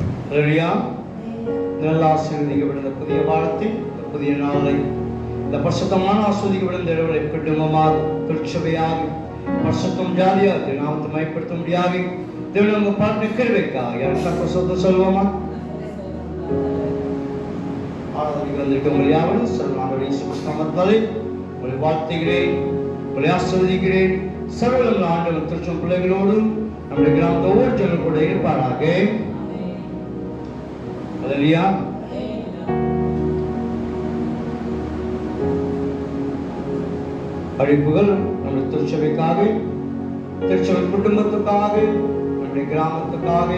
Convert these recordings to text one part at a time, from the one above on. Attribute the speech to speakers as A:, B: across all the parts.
A: ஹalleluya புதிய வாரத்தில் புதிய நாளை இந்த பரிசுத்தமான ஆஸ்வதிக்கப்படும் இந்த குடும்பமாக திருச்சபையாக பரிசுத்தம் ஜாதியாக நாமத்தை மயப்படுத்த முடியாது தேவன் உங்க பாட்டு கேள்விக்கா யார் சக்க சொந்த சொல்லுவோமா? ஆராதனைக்கு வந்திருக்க உங்கள் யாவரும் சர்வநாதருடைய சுமஸ்தாமத்தாலே உங்களை வாழ்த்துகிறேன் உங்களை ஆசிர்வதிக்கிறேன் சர்வலம் ஆண்டவர் திருச்சும் பிள்ளைகளோடும் நம்முடைய கிராமத்தை ஒவ்வொரு இருப்பாராக. அல்லையா அழைப்புகள் நம்முடைய திருச்சபைக்காக திருச்சபை குடும்பத்துக்காக நம்முடைய கிராமத்துக்காக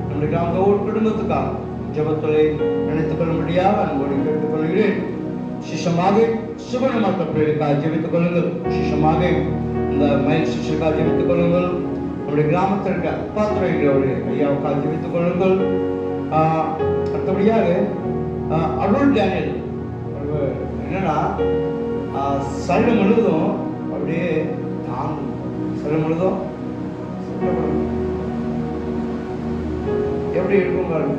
A: நம்முடைய கிராம ஒவ்வொரு குடும்பத்துக்காக ஜபத்துறை நினைத்துக் கொள்ள முடியாத அன்போடு கேட்டுக்கொள்கிறேன் சிஷமாக சுபனமாக்க பிள்ளைகளுக்காக ஜெபித்துக் கொள்ளுங்கள். சிஷமாக இந்த மயில் சிஷருக்காக ஜெபித்துக் கொள்ளுங்கள். நம்முடைய கிராமத்தில் இருக்க அப்பாத்துறைகளுடைய ஐயாவுக்காக ஜெபித்துக் கொள்ளுங்கள். ஆஹ், அடுத்தபடியாக ஆஹ், அருள் டேனியல். என்னன்னா சரணம் முழுவதும் அப்படியே தாங்கும். சரணம் முழுவதும் எப்படி இருக்கும் பாருங்க.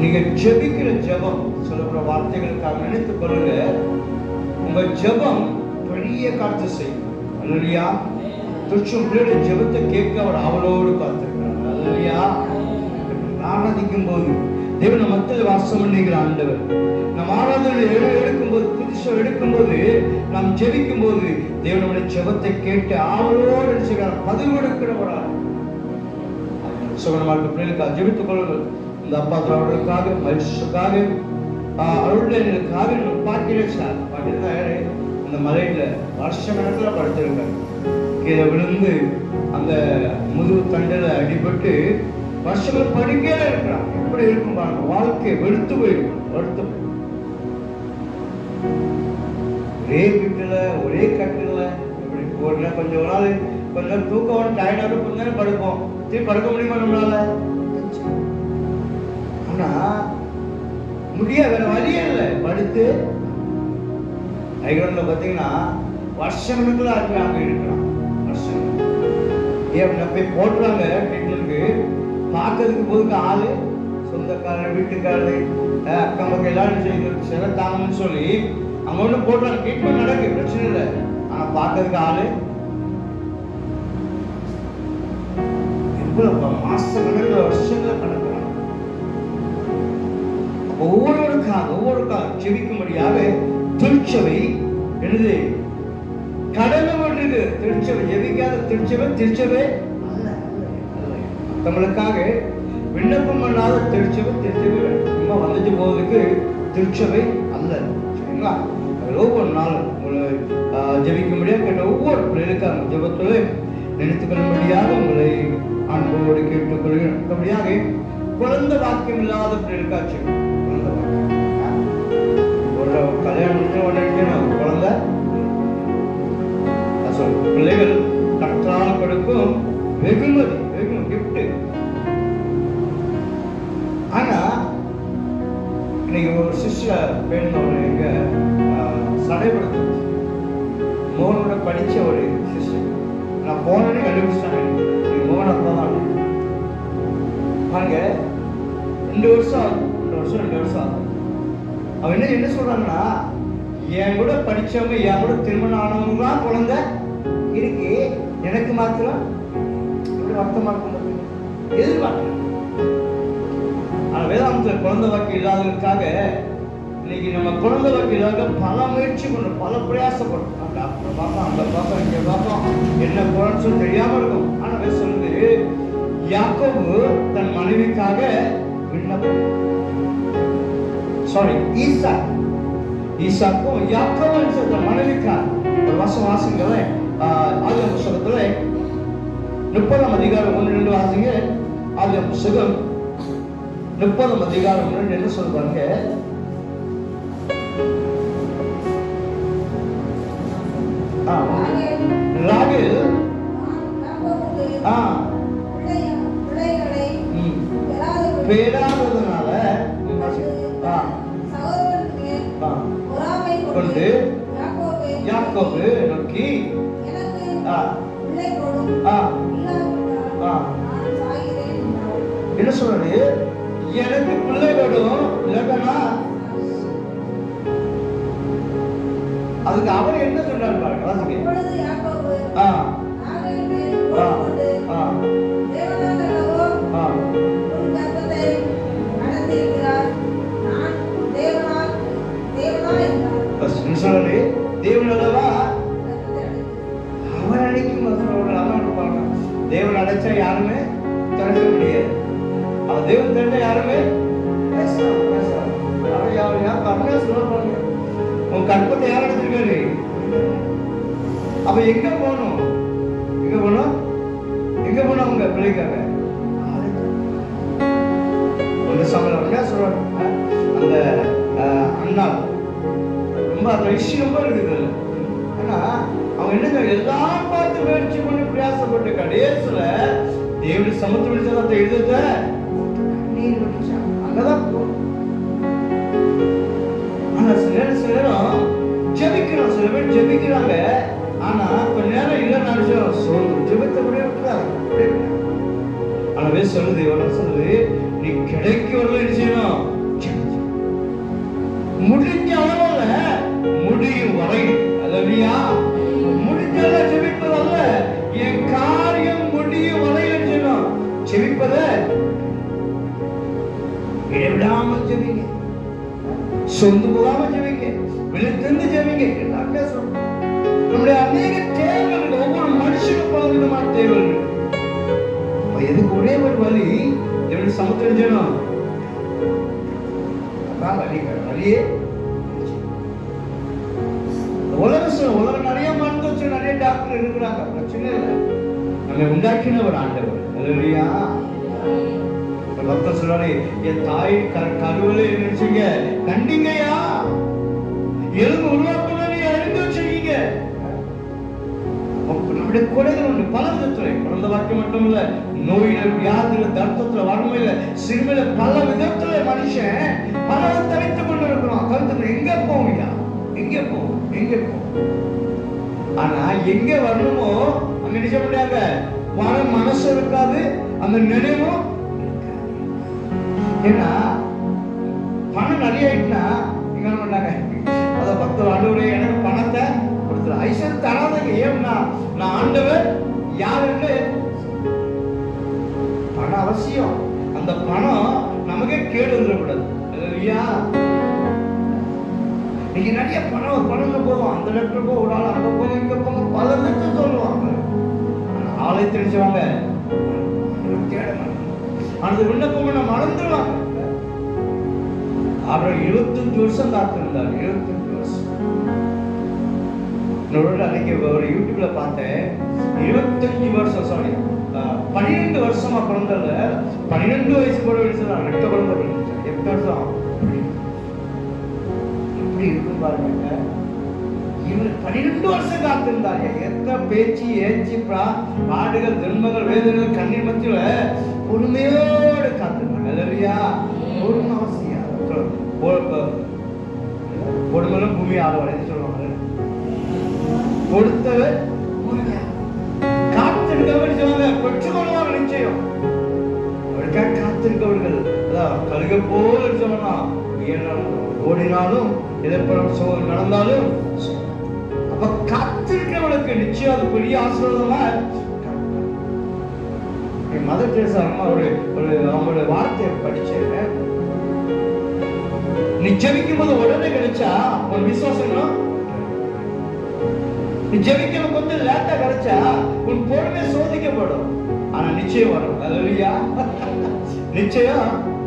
A: நீங்க ஜெபிக்கிற ஜெபம் சொல்லப்படுற வார்த்தைகளுக்காக நினைத்து கொள்ளுங்க. உங்க ஜெபம் பெரிய காட்சி செய்யும். அல்லையா துச்சம் பிள்ளையோட ஜெபத்தை கேட்க அவர் அவளோடு பார்த்திருக்கிறார் அல்லையா ஆராதிக்கும் போது தேவன் மத்தியில் வாசம் பண்ணுகிற ஆண்டவர். நம் ஆராதனை எடு எடுக்கும்போது புதுசம் எடுக்கும்போது நாம் ஜெபிக்கும் போது தேவனுடைய ஜெபத்தை கேட்டு ஆவலோடு நினைச்சுக்கிறார் பதில் கொடுக்கிறவரா சுகனமாக பிள்ளைகளுக்காக ஜெபித்துக் கொள்ளுங்கள் இந்த அப்பா அவர்களுக்காக மனுஷனுக்காக அவர்களுக்காக காவிரி பார்க்கிறேன் சார். பார்க்கிறேன். அந்த மலையில வருஷ கணக்கில் படுத்திருக்காங்க கீழே விழுந்து அந்த முதுகு தண்டில் அடிபட்டு வருஷங்கள் படுக்கையில இருக்கிறான் எப்படி இருக்கும் பாருங்க. வாழ்க்கை வெளுத்து போயிடும். வெளுத்து ஒரே வீட்டுல ஒரே கட்டில இப்படி போடல கொஞ்சம் ஒரு நாள் கொஞ்ச நேரம் தூக்கம் வரும். டயர்டாக கொஞ்ச நேரம் படுப்போம். திருப்பி படுக்க முடியுமா நம்மளால? ஆனா முடியாது. வேற வழியே இல்லை. படுத்து ஐரோன்ல பாத்தீங்கன்னா வருஷங்களுக்குள்ள அது அங்கே இருக்கிறான் வருஷம் ஏன் போய் போட்டுறாங்க ட்ரீட்மெண்ட்டுக்கு பார்க்கறதுக்கு போதுக்கு ஆளு சொந்தக்காரர் வீட்டுக்காரர் அக்கம் பக்கம் எல்லாரும் சொல்லி சில தாங்கன்னு சொல்லி அவங்க ஒன்று போடுறாங்க. ட்ரீட்மெண்ட் நடக்கு பிரச்சனை இல்லை. ஆனா பார்க்கறதுக்கு ஆளு. எவ்வளவு மாச வருஷங்கள் கணக்குறாங்க ஒவ்வொருவருக்காக ஒவ்வொருக்காக செவிக்கும்படியாக திருச்சபை என்னது? கடமை ஒன்றுக்கு திருச்சபை ஜெபிக்காத திருச்சபை? திருச்சபை அல்ல, விண்ணப்பம் பண்ணாத திருச்சபை திருச்சபை சும்மா வந்துட்டு போவதுக்கு திருச்சபை அல்ல சரிங்களா? ஒவ்வொரு நாளும் உங்களை ஆஹ், முடியாது. கேட்ட ஒவ்வொரு பிள்ளைகளுக்காக ஜெபத்தில் நினைத்துக் முடியாத உங்களை அன்போடு கேட்டுக்கொள்கிறேன். அப்படியாக குழந்தை வாக்கியம் இல்லாத பிள்ளைகளுக்காச்சு குழந்த வாக்கியம் கல்யாணம் முடிஞ்ச உடனே நினைக்கணும், குழந்தை. சொல் பிள்ளைகள் கற்றால் கொடுக்கும் வெகுமதி வெகுமதி கிஃப்ட் ஆனா இன்னைக்கு ஒரு சிஸ்டர் வேணும் எங்க சடைபடுத்து மோகனோட படிச்ச ஒரு சிஸ்டர். நான் போனே கண்டுபிடிச்சிட்டாங்க மோகன் அப்பா தான் பாருங்க ரெண்டு வருஷம் ரெண்டு வருஷம் ரெண்டு வருஷம். ஆகும் அவன் என்ன என்ன சொல்றாங்கன்னா என் கூட படிச்சவங்க என் கூட திருமணம் ஆனவங்களாம் குழந்தை இருக்கு. எனக்கு மாத்திரம் இப்படி வருத்தமா இருக்கும் எதிர்பார்க்கிறேன் ஆனா வேதாந்தத்தில் குழந்தை வாக்கு இல்லாததுக்காக இன்னைக்கு நம்ம குழந்தை வாக்கு இல்லாத பல முயற்சி பண்ணும் பல பிரயாசப்படுறோம். டாக்டர் பார்ப்போம் அந்த பார்ப்போம் இங்க பார்ப்போம் என்ன குழந்தை சொல்லி தெரியாம இருக்கும். ஆனா வேற சொல்லுது யாக்கோவு தன் மனைவிக்காக விண்ணப்பம் சாரி ஈசா ஈசாக்கும் யாக்கோவன் சொல்ற மனைவிக்கார் ஒரு வாசம் வாசிங்களே ஆதிய புஸ்தகத்துல முப்பதாம் அதிகாரம் ஒன்று ரெண்டு வாசிங்க ஆதிய புஸ்தகம் முப்பதாம் அதிகாரம் ஒன்று என்ன சொல்றாங்க ஆ, ராகேல் ஆ ம்,
B: சாகிறேன். என்றார்.
A: என்ன சொல்றாரு எனக்கு பிள்ளை வேணும். இல்லைன்னா அதுக்கு அவர் என்ன சொல்றாரு பாருங்க வாசிங்க. ரொம்ப விஷயம் இருக்குது. ஆனா அவங்க என்ன எல்லாம் பார்த்து முயற்சி பண்ணி பிரயாசப்பட்டு கடைசியில தேவடி சமுத்திர வெளிச்சத்தை எழுத கண்ணீர் அங்கதான் ஆனா சில நேரம் சில நேரம் ஜெபிக்கிறோம். சில பேர் ஜெபிக்கிறாங்க. ஆனா கொஞ்ச நேரம் இல்ல நினைச்சோம் சொல்லுங்க ஜெபத்தை கூட விட்டுறாங்க அப்படியே விட்டுறாங்க. ஆனா வேறு சொல்லுது நீ கிடைக்க வரல என்ன செய்யணும். முடிஞ்ச இல்லையா? முடிஞ்சல ஜெபிப்பதல்ல என் காரியம் முடியும் வரை என்ன ஜெபிப்பத விடாமல் ஜெபிங்க சொந்து போகாம ஜெபிங்க விழுத்திருந்து ஜெபிங்க எல்லாம் பேசுறோம். நம்முடைய அநேக தேவைகள் ஒவ்வொரு மனுஷனுக்கு பல விதமான தேவைகள். எதுக்கு ஒரே ஒரு வழி எப்படி சமுத்திரம் செய்யணும் அதான் வழி வழியே உலக சு- உலகம் நிறைய மருந்து வச்சு நிறைய டாக்டர் இருக்கிறாங்க. பிரச்சனை இல்லை. நம்ம உண்டாக்கினவர் ஆண்டவர். இல்லையா பக்தர் சொல்றாரு என் தாய் க- கருவில நினைச்சீங்க. கண்டிங்கய்யா. எலும்பு உருவாக்குன அறிந்து வச்சிருக்கீங்க. நம்முடைய குறைகள் உண்டு. பல விதத்துல. பிறந்த வாக்கியம் மட்டும் இல்ல நோயில வியாதியில தர்த்தத்துல வறுமையில சிறுமையில பல விதத்துல மனுஷன் பல தவித்துக் கொண்டு இருக்கிறோம் எங்க போவியா எங்க போ? எங்கே போ? ஆனா எங்க வரணுமோ அங்க நினைச்ச முடியாத மன மனசு இருக்காது அந்த நினைவும் ஏன்னா பணம் நிறைய ஆயிட்டுனா இங்க என்ன பண்ணாங்க அத பத்து ஆண்டவரே எனக்கு பணத்தை கொடுத்துரு. ஐஸ்வர் தராதங்க ஏன்னா நான் ஆண்டவர் யாருன்னு பணம் அவசியம். அந்த பணம் நமக்கே கேடு வந்துடக்கூடாது. இல்லையா நீங்க நிறைய பணம் பணம் போவோம் அந்த லெட்டர் போ ஒரு ஆள் அங்கே போங்க இங்கே போங்க பல விதத்தை சொல்லுவாங்க. ஆனா ஆளை தெரிஞ்சவங்க தேட அந்த விண்ணப்பம் நம்ம மறந்துடுவாங்க அப்புறம் இருபத்தஞ்சு வருஷம் காத்திருந்தார். இருபத்தஞ்சு வருஷம். இன்னொரு அன்னைக்கு ஒரு யூடியூப்ல பார்த்தேன். இருபத்தஞ்சு வருஷம் சாரி பன்னிரெண்டு வருஷமா பிறந்தல பன்னிரெண்டு வயசு கூட வயசு ரெட்ட குழந்தை பிறந்துச்சு எட்டு வருஷம். எப்படி இருக்கும் பாருங்க. இவர் பன்னிரெண்டு வருஷம் காத்திருந்தார். எத்தனை பேச்சு ஏச்சு பாடுகள் துன்பங்கள் வேதனைகள் கண்ணீர் மத்தியில பொறுமையோடு காத்திருந்தாங்க இல்லையா பொறுமை அவசியம். பொ- பூமி ஆதவரைன்னு சொல்லுவாங்க. கொடுத்தவர் காத்திருக்கவர் சொல்லுவாங்க பெற்றுக்கொள்வாங்க நிச்சயம். அவருக்காக காத்திருக்கவர்கள் அதான் கழுக போல சொல்லலாம் ஓடினாலும் எதிர்ப்புறம் சோ- நடந்தாலும் அப்ப காத்திருக்கிறவளுக்கு நிச்சயம் அது பெரிய ஆசீர்வாதமா என் மத தெரசா அம்மா ஒரு ஒரு அவங்களோட வார்த்தையை படிச்சேன் நீ ஜெபிக்கும் போது உடனே கிடைச்சா ஒரு விசுவாசம் நீ ஜெபிக்கணும் கொஞ்சம் லேட்டா கிடைச்சா உன் பொறுமை சோதிக்கப்படும். ஆனா நிச்சயம் வரும். அல்லையா நிச்சயம்.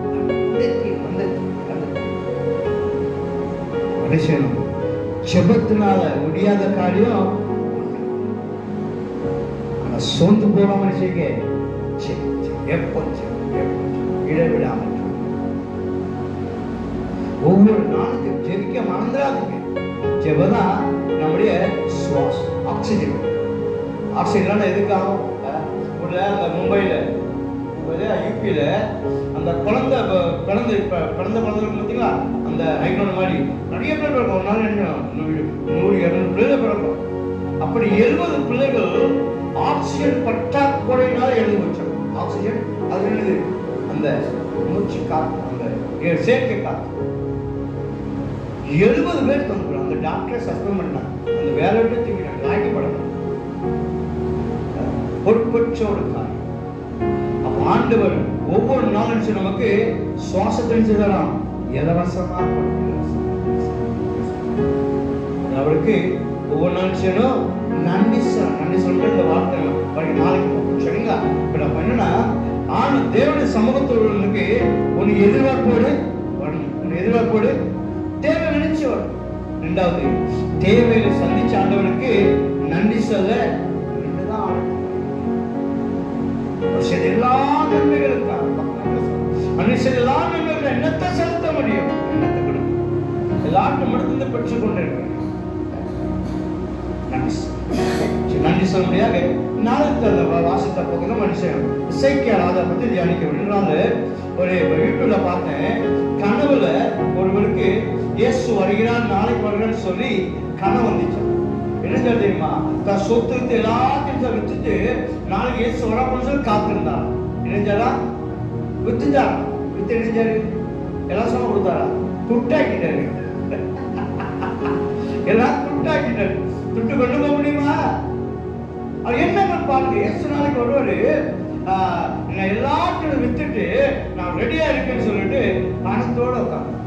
A: மனுஷன் செபத்தினால முடியாத காரியம் ஆனா சோர்ந்து போன மனுஷங்க ஜெபம், எப்போ ஜெபம், ஒவ்வொரு நாளும் ஜெபிக்க மறந்துடாதீங்க. ஜெபதா நம்முடைய சுவாசம் ஆக்சிஜன். ஆக்சிஜன் எதுக்காகும்? மும்பையில் யூபியில் அந்த குழந்தை பிறந்த இப்போ பிறந்த குழந்தைங்க பார்த்தீங்களா? அந்த ஐக்னோன் மாதிரி. நிறைய பேர் பிறக்கும் ஒரு நாள் என்ன நூறு இரநூறு பிள்ளைகள் பிறக்கும் அப்படி எழுபது பிள்ளைகள் ஆக்சிஜன் பற்றாக்குறையினால் எழுதி வச்சோம் ஆக்சிஜன் அது என்னது? அந்த மூச்சு காற்று அந்த செயற்கை காற்று எழுபது பேர் தந்துடும் அந்த டாக்டரை சஸ்பெண்ட் பண்ணாங்க. அந்த வேலை விட்டு தூக்கினாங்க லாய்க்கப்படணும் பொறுப்பற்றோடு ஆண்டவர் ஒவ்வொரு நாளும் நமக்கு சுவாசத்தை செய்தாராம் இலவசமா அவருக்கு ஒவ்வொரு நாளும் செய்யணும். நன்றி சார் நன்றி சொல்ற இந்த வார்த்தை பாருங்க நாளைக்கு சரிங்களா? இப்ப நான் பண்ணனா ஆனா தேவனுடைய சமூகத்தோடு உன் எதிர்பார்ப்போடு வரணும். உன் எதிர்பார்ப்போடு தேவை நினைச்சு வரும் ரெண்டாவது தேவையில சந்திச்ச ஆண்டவனுக்கு நன்றி சொல்ல ரெண்டுதான் ஆரம்பம். அவர் எல்லா நன்மைகளுக்காக அவர் எல்லா நன்மைகளும் என்னத்தை செலுத்த முடியும் என்னத்தை கொடுக்கும் பெற்றுக் கொண்டிருக்கிறேன் நன்றி சொல்ல நாளுக்கு வாசித்த மனுஷன் இசைக்கியால் அதை பத்தி தியானிக்க விடுறாங்க ஒரு யூடியூப்ல பார்த்தேன் கனவுல ஒருவருக்கு இயேசு வருகிறான் நாளைக்கு வருகிறான்னு சொல்லி கனவு வந்துச்சு என்ன தெரியுமா சொத்து எல்லாத்தையும் வச்சுட்டு வித்துட்டு நாளைக்கு இயேசு வரப்போன்னு சொல்லி காத்திருந்தான் என்ன வித்துட்டார் வித்து நினைச்சாரு எல்லாம் சொல்ல கொடுத்தாரா? துட்டாக்கிட்டாரு. எல்லாம் துட்டாக்கிட்டாரு. துட்டு கொண்டு போக முடியுமா? அவர் என்ன பாருங்க இயேசு நாளைக்கு ஒருவர் நான் எல்லாத்தையும் வித்துட்டு நான் ரெடியா இருக்கேன்னு சொல்லிட்டு பணத்தோட உட்காந்து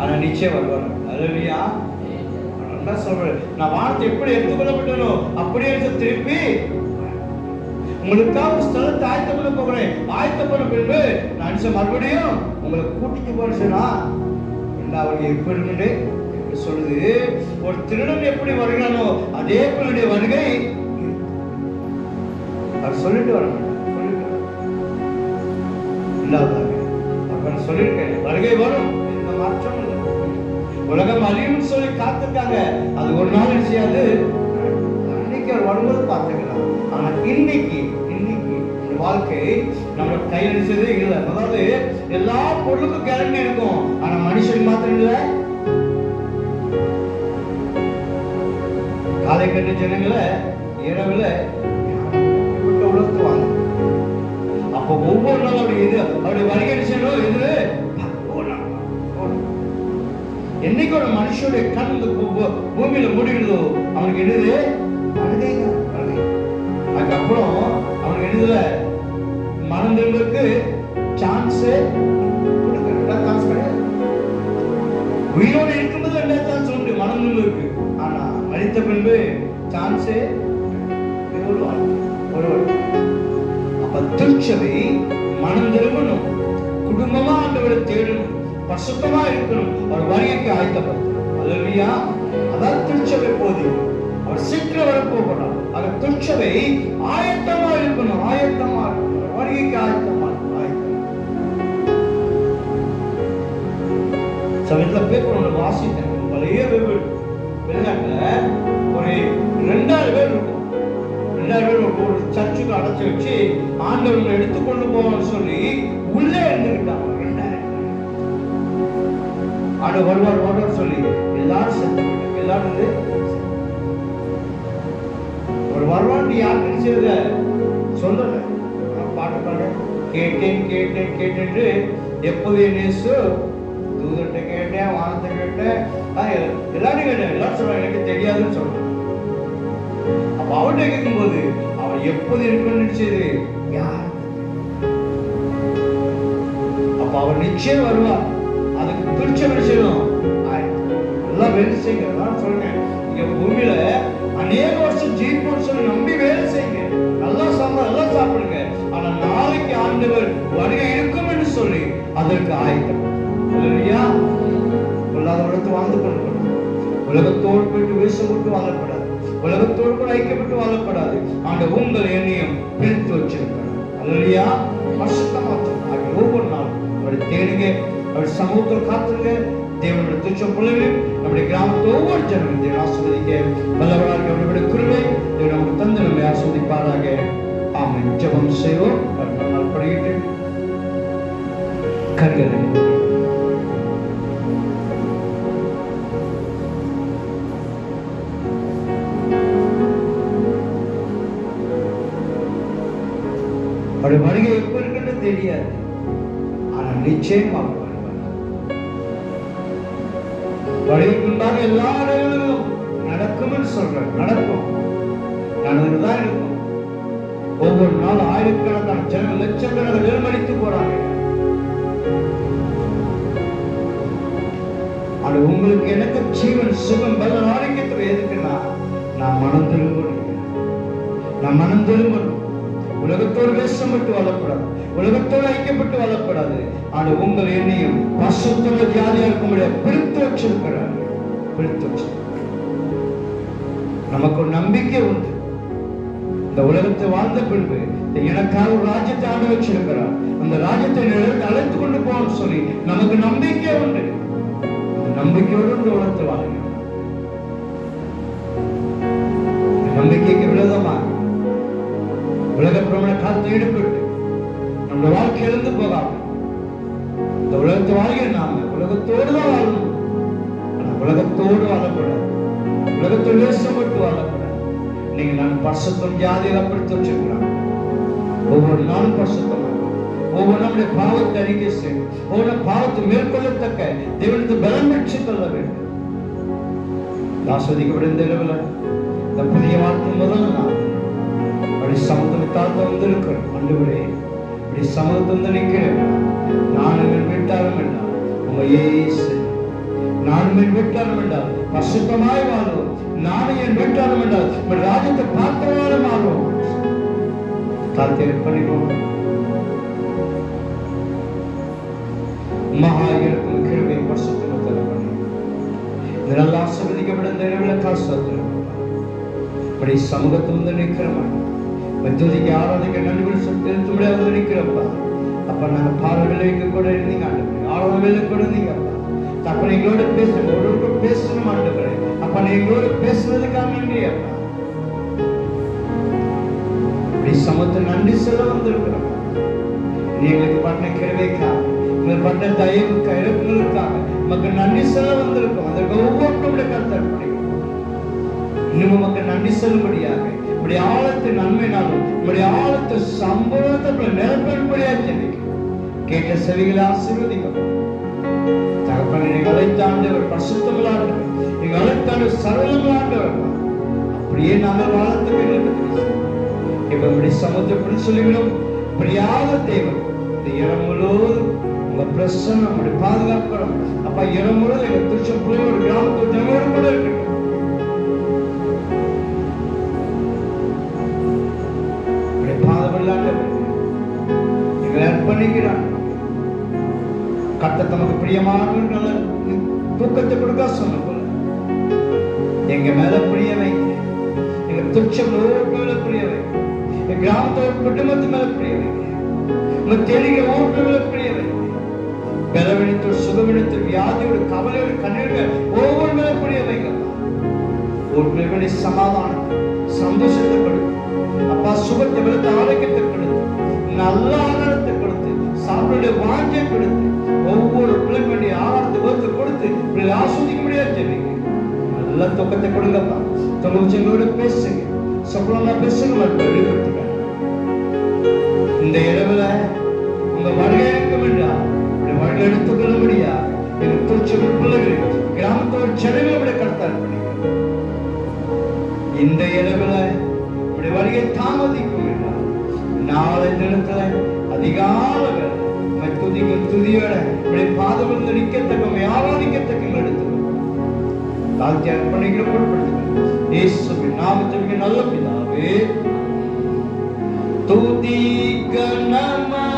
A: ஆனா நிச்சயம் வருவார். அதுலயா நல்லா சொல்றேன் நான் வானத்தை எப்படி எடுத்துக்கொள்ளப்பட்டனோ அப்படியே எடுத்து திருப்பி உங்களுக்காக ஸ்தலத்தை ஆயத்தம் பண்ண போகிறேன். ஆயத்தம் பண்ண பின்பு நான் மறுபடியும் உங்களை கூட்டிட்டு போறேன் சொன்னா ரெண்டாவது எப்படி இருக்குன்னு எப்படி சொல்லுது. ஒரு திருடன் எப்படி வருகிறானோ அதே போலுடைய வருகை அவர் சொல்லிட்டு வர சொல்லிட்டு வருகை வரும். எந்த மாற்றமும் உலகம் அழியும் சொல்லி காத்திருக்காங்க. அது ஒரு நாள் செய்யாது அன்னைக்கு அவர் வரும்போது பார்த்துக்கலாம். ஆனால் இன்னைக்கு இன்னைக்கு இந்த வாழ்க்கை நம்ம கையில் நினைச்சதே இல்லை. அதாவது எல்லா பொருளுக்கும் கேரண்டி இருக்கும். ஆனால் மனுஷன் மாத்திரம் இல்லை. காலை கட்ட ஜனங்களை இரவுல இப்படிப்பட்ட அப்போ ஒவ்வொரு நாளும் அப்படி இது அப்படி வருகை இது என்னைக்கு ஒரு மனுஷனுடைய கண் பூமியில முடிகிறதோ அவனுக்கு என்னது? அழுகைங்க அழுகை. அதுக்கப்புறம் அவனுக்கு என்னதுல மனம் திரும்புறதுக்கு சான்ஸ் கொடுக்க சான்ஸ் கிடையாது. உயிரோடு இருக்கும்போது ரெண்டா சான்ஸ் உண்டு மனம் திரும்புறதுக்கு ஆனா மறித்த பின்பு சான்ஸே ஒரு அப்ப திருச்சபை மனம் திரும்பணும். குடும்பமா ஆண்டவரை தேடணும். பசுத்தமா இருக்கணும். அவர் வருகைக்கு ஆயத்தப்படணும் அல்லையா அதான் திருச்சபை போதி. அவர் சீக்கிரம் வரப்போகிறார். அந்த துச்சவை ஆயத்தமா இருக்கணும். ஆயத்தமா இருக்கணும். வருகைக்கு ஆயத்தமா இருக்கணும், ஆயத்தமா சமயத்துல பேப்பர் ஒன்று வாசித்தேன் பழைய பேப்பர். வெளிநாட்டுல ஒரு ரெண்டாயிரம் பேர் இருக்கும். ரெண்டாயிரம் பேர் ஒரு- சர்ச்சுக்கு அடைச்சு வச்சு ஆண்டவர்களை எடுத்துக்கொண்டு போவோம்னு சொல்லி உள்ளே இருந்துக்கிட்டாங்க ரெண்டாயிரம் பேர். ஆண்டு வருவார் வருவார் சொல்லி எல்லாரும் செத்து எல்லாரும் வந்து வருவான்னு வருவான் யாருக்குன்னு செய்யல நான் பாட்டு பாடு கேட்டேன் கேட்டேன் கேட்டுட்டு எப்போது நேசு தூதர்கிட்ட கேட்டேன் வானத்தை கேட்டேன். ஆஹ் எல்லாரும் கேட்டேன். எல்லாரும் சொல்றாங்க எனக்கு தெரியாதுன்னு சொல்றேன் அப்ப அவர்கிட்ட கேட்கும்போது அவர் எப்போது இருக்குன்னு நினைச்சது? யார்? அப்ப அவர் நிச்சயம் வருவார். அதுக்கு பிடிச்ச மனுஷனும் எல்லாம் வேலை செய்யுங்க. நான் சொல்றேன் இங்க பூமியில அநேக வருஷம் ஜீவிப்போம்னு சொல்லி நம்பி வேலை செய்யுங்க. நல்லா சாப்பிட நல்லா சாப்பிடுங்க. ஆனா நாளைக்கு ஆண்டவர் வருகை இருக்கும் என்று சொல்லி அதற்கு ஆயத்தம். இல்லையா பொல்லாத உலகத்தை வாழ்ந்து கொண்டு உலகத்தோடு போயிட்டு வேஷம் விட்டு வாழப்படாது உலகத்தோடு கூட ஐக்கியப்பட்டு வாழப்படாது ஆண்ட உங்கள் எண்ணியம் பிரித்து வச்சிருக்கிறார். அல்லையா வருஷத்தமா ஆகிய ஒவ்வொரு நாளும் அவர் தேடுங்க. அவர் சமூகத்தில் காத்துருங்க. தேவனுடைய துச்ச பிள்ளைகள் நம்முடைய கிராமத்து ஒவ்வொரு ஜனங்களும் தேவன் ஆஸ்வதிக்க வல்லவராக அவருடைய குருவை தேவன் நமக்கு தந்து நம்மை ஆஸ்வதிப்பாராக. ஆமென். ஜெபம் செய்வோம். அடுத்த நாள் படிக்கிட்டு கண்களை அவருடைய வருகை எப்போ இருக்குன்னு தெரியாது. ஆனால் நிச்சயமாக அவர் எல்லா இடங்களிலும் நடக்கும்னு சொல்றேன். நடக்கும். நடந்துதான் இருக்கும். ஒவ்வொரு நாள் ஆயிரக்கணக்கான ஜனங்கள் லட்சக்கணக்கான நிர்மணித்து போறாங்க. அது உங்களுக்கு எனக்கு ஜீவன் சுகம் பல ஆரோக்கியத்துல எதுக்குன்னா நான் மனம் திரும்பணும். நான் மனம் திரும்பணும். உலகத்தோடு வேஷப்பட்டு வாழக்கூடாது. உலகத்தோடு ஐக்கியப்பட்டு வாழக்கூடாது. ஆனா உங்கள் என்னையும் பசுத்தோட ஜாதியா இருக்க பிரித்து வச்சிருக்கிறார். பிரித்து வச்சிருக்கிறார். நமக்கு ஒரு நம்பிக்கை உண்டு. இந்த உலகத்தை வாழ்ந்த பின்பு எனக்காக ஒரு ராஜ்யத்தை ஆண்டு வச்சிருக்கிறார். அந்த ராஜ்யத்தை நிலைத்து அழைத்து கொண்டு போகணும் சொல்லி நமக்கு நம்பிக்கை உண்டு. நம்பிக்கையோடு இந்த உலகத்தை வாழுங்க நம்பிக்கைக்கு விரோதமாக உலக பிரமண காலத்தை ஈடுபட்டு நம்முடைய வாழ்க்கை எழுந்து போகாமல் இந்த உலகத்தை வாழ்கிற நாம உலகத்தோடு தான் வாழணும். ஆனா உலகத்தோடு வாழக்கூடாது. உலகத்தோடு வேஷப்பட்டு வாழக்கூடாது. நீங்க நான் பரிசுத்தம் ஜாதியில் அப்படி வச்சிருக்கிறான். ஒவ்வொரு நாளும் பரிசுத்தம் ஒவ்வொரு நம்முடைய பாவத்தை அறிக்கை செய்யும். ஒவ்வொரு பாவத்தை மேற்கொள்ளத்தக்க தேவனுக்கு பலம் பெற்று கொள்ள வேண்டும். ஆஸ்வதிக்கப்படும் இந்த இரவுல இந்த புதிய வார்த்தை முதல் நான் அப்படி சமத்துவத்தால் வந்திருக்கிறோம். விடையே இப்படி சமூகத்தை வந்து நிற்கிறேன் நானும் விட்டாலும் வேண்டாம் என்றால் உங்க இயேசு நானும் என் வீட்டாரும் பசுத்தமாய் வாழும். நானும் என் விட்டாலும் வேண்டாம் உங்கள் ராஜ்யத்தை பார்த்தவாறு மாறும் தாழ்த்தி பண்ணிக்கோங்க மகா இருக்கும் கிருமை பரிசுத்தம் தரப்படி. இதெல்லாம் ஆசிர்வதிக்கப்பட இந்த இரவில் காசு இப்படி சமூகத்தை வந்து நிற்கிறோம் பத்துதிக்கு ஆராதிக்க நன்றிகள் செலுத்த அவர் இருக்கிறப்பா அப்ப நாங்க பார்வையிலேக்கு கூட இருந்தீங்க ஆண்டு ஆராதனைகளுக்கு கூட இருந்தீங்க அப்பா எங்களோட பேசணும் ஒரு பேசணும் ஆண்டவரே அப்ப நீ எங்களோட பேசுனதுக்காக நன்றி அப்படி சமத்து நன்றி சொல்ல வந்திருக்கிறோம் நீ எங்களுக்கு பண்ண கிழமைக்காக உங்கள் பண்ண தயவு இழப்புகளுக்காக மக்கள் நன்றி சொல்ல வந்திருக்கோம் அதற்கு ஒவ்வொருத்தருடைய கருத்து இன்னும் மக்கள் நன்றி சொல்லும்படியாக இப்படி ஆழத்து நன்மைனாலும் இப்படி ஆழத்து சம்பவத்தை நிரப்படியாக ஜெபிக்கும் கேட்ட செவிகளை ஆசீர்வதிக்கும் தகப்பனை நீங்கள் அழைத்தாண்டவர் பசுத்தமிழாண்டவர் நீங்கள் அழைத்தாண்டு சரளமிழாண்டவர் அப்படியே நாங்கள் வாழத்துக்கு இப்ப இப்படி சமுத்திர சொல்லிவிடும் பிரியாத தேவன் இந்த இடம் முழுவதும் உங்க பிரசனம் அப்படி பாதுகாக்கிறோம் அப்ப இடம் முழுவதும் எங்க திருச்சம் பிள்ளையோட கிராமத்து ஜனங்களோடு கூட இருக்கட்டும். எங்களை கத்த தமக்கு பிரியமான தூக்கத்தை கொடுக்க சொன்ன எங்க மேல பிரிய வைங்க. எங்க துச்சம் மேல பிரிய வைங்க. எங்க கிராமத்தோட குடும்பத்து மேல பிரிய வைங்க. உங்க தெளிக மேல பிரிய வைங்க. பலவீனத்தோடு சுகவீனத்து வியாதியோட கவலையோட கண்ணீர்கள் ஒவ்வொரு மேல பிரிய வைங்க. ஒரு சமாதானம் சந்தோஷத்தை கொடுக்கும் அப்பா சுகத்தை கொடுத்து ஆரோக்கியத்தை கொடுக்கும் நல்லா அவருடைய வாஞ்சை கொடுத்து ஒவ்வொரு பிள்ளைங்க ஆழத்தை ஆகாரத்தை கொடுத்து கொடுத்து இப்படி ஆஸ்வதிக்க முடியாது ஜெபிங்க. நல்ல தொக்கத்தை கொடுங்கப்பா. தொகுச்சங்களோட பேசுங்க. சொப்பனமா பேசுங்க மட்டும் வெளிப்படுத்துங்க. இந்த இரவுல உங்க வருகை இருக்கும் என்றால் வருகை எடுத்துக்கொள்ள முடியாது எங்க திருச்சி பிள்ளைகள் கிராமத்தோட ஜனங்களை விட கடத்தார் பண்ணிக்கிறோம் இந்த இரவுல இப்படி வருகை தாமதிக்கும் என்றால் நாளை தினத்துல அதிகால ஆராதிக்கத்தக்க எடுத்துக்கணும் தாழ்த்தி அர்ப்பணிக்கிற பொருட்படுத்துகிறேன் இயேசுவின் நாமத்திற்கு நல்ல பிதாவே. துதி கனமாகி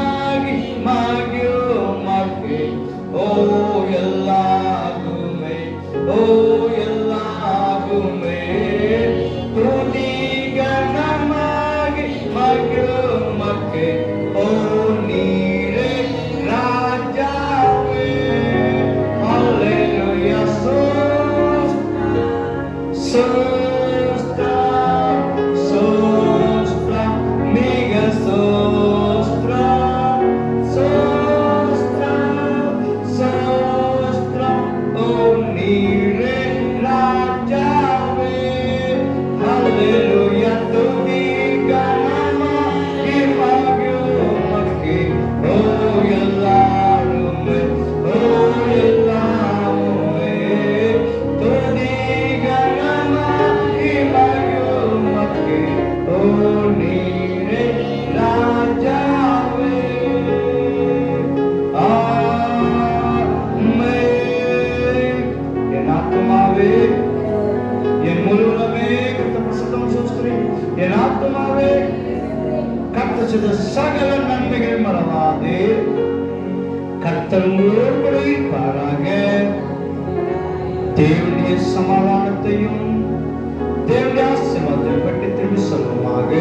A: கத்தர் உங்களோடு கூட இருப்பாராக தேவனுடைய சமாதானத்தையும் தேவனுடைய ஆசிரமத்தை பற்றி திரும்பி சொல்லுமாக